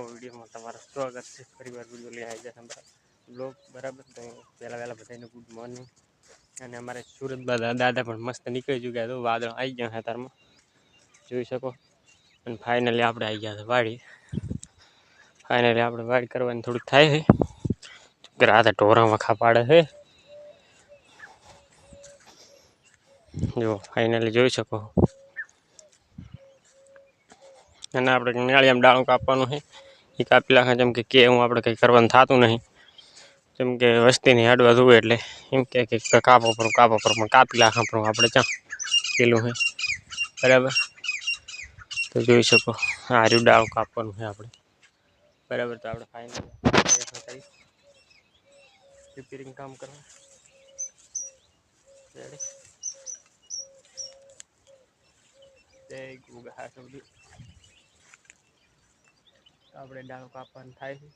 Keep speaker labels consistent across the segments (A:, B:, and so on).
A: નવો વિડીયોમાં તમારું સ્વાગત છે. ફરીવાર વીડિયો લઈ આવી જાય બરાબર બ્લોગ બરાબર? તો પહેલાં વહેલા બધાને ગુડ મોર્નિંગ અને અમારે સુરત બધા દાદા પણ મસ્ત નીકળી ચૂક્યા તો વાદળ આવી ગયા છે જોઈ શકો? અને ફાઇનલી આપણે આવી ગયા હતા વાડી. ફાઇનલી આપણે વાડી કરવાની થોડુંક થાય છે. રાતે ઢોરા વખા પાડે છે. જો ફાઇનલી જોઈ શકો. અને આપણે મેળિયામાં ડાળું કાપવાનું છે. એ કાપી નાખે જેમ કે કે હું આપણે કંઈ કરવાનું થતું નહીં. જેમ કે વસ્તીની હાડવા ધોવે એટલે એમ કે કાપો પર કાપો પર પણ કાપી નાખે પણ આપણે ચા પેલું છે. બરાબર? તો જોઈ શકો, આ ડાળું કાપવાનું છે આપણે બરાબર, તો આપણે ફાઇનલ રિપેરિંગ કામ કરવા. રેડી જય આપણે ડાળો કાપવાનું થાય છે.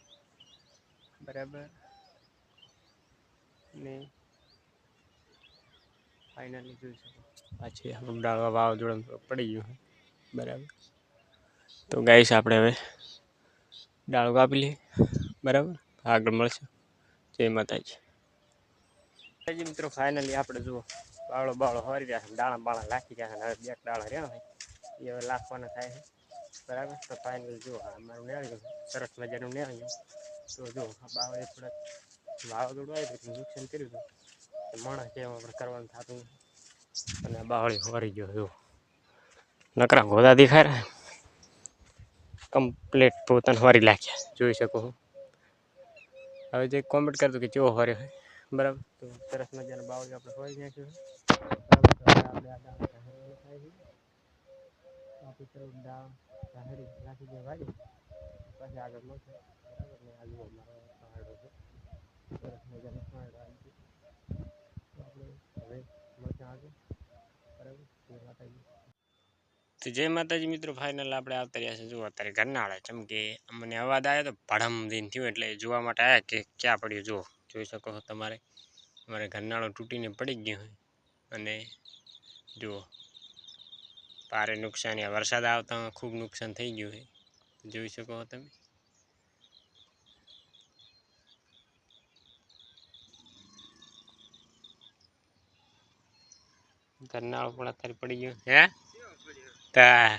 A: બરાબર? ને ફાઇનલી જોઈ શકો. પાછી આપણું ડાળવા વાવાઝોડા પડી ગયું છે. બરાબર? તો ગાઈશ આપણે હવે ડાળો કાપી લઈએ. બરાબર? આગળ મળશે. જય માતાજી. માતાજી મિત્રો ફાઇનલી આપણે જુઓ. બાળો બાળો હરી રહ્યા છે દાણા બાળા લાખી રહ્યા છે હવે બે દાણા રહ્યા હોય. એ હવે લાખવાના થાય છે. બરાબર તો ફાઇનલ આ અમારું નેળ્યું સરસ મજાનું નેળ્યું તો જો આ બાવળે થોડાક વાવાઝોડું આવ્યું હતું નુકસાન કર્યું હતું માણસ જેમ આપણે કરવાનું થતું. અને બાવળી હોરી ગયો જો નકરા ગોદા દેખાય રહ્યા કમ્પ્લીટ પોતાને હોરી લાગ્યા જોઈ શકો હું હવે જે કોમેન્ટ કરતો કે ચેવો હોર્યો હોય બરાબર તો સરસ મજાના બાવળી આપણે હોરી નાખ્યું આપણે જય માતાજી. તો મિત્રો ફાઇનલ આપણે આવતા રહ્યા છે જુઓ, અત્યારે ગરનાળા જેમ કે અમને અવાજ આવ્યો તો ભડમ દિન થયું, એટલે જોવા માટે આવ્યા કે ક્યાં પડ્યું? જુઓ, જોઈ શકો તમારે. અમારે ગરનાળો તૂટીને પડી ગયો અને જુઓ ભારે નુકસાન વરસાદ આવતા ખૂબ નુકસાન થઈ ગયું છે. જોઈ શકો તમે. કરનાળો પણ અત્યારે પડી ગયો. હે? તા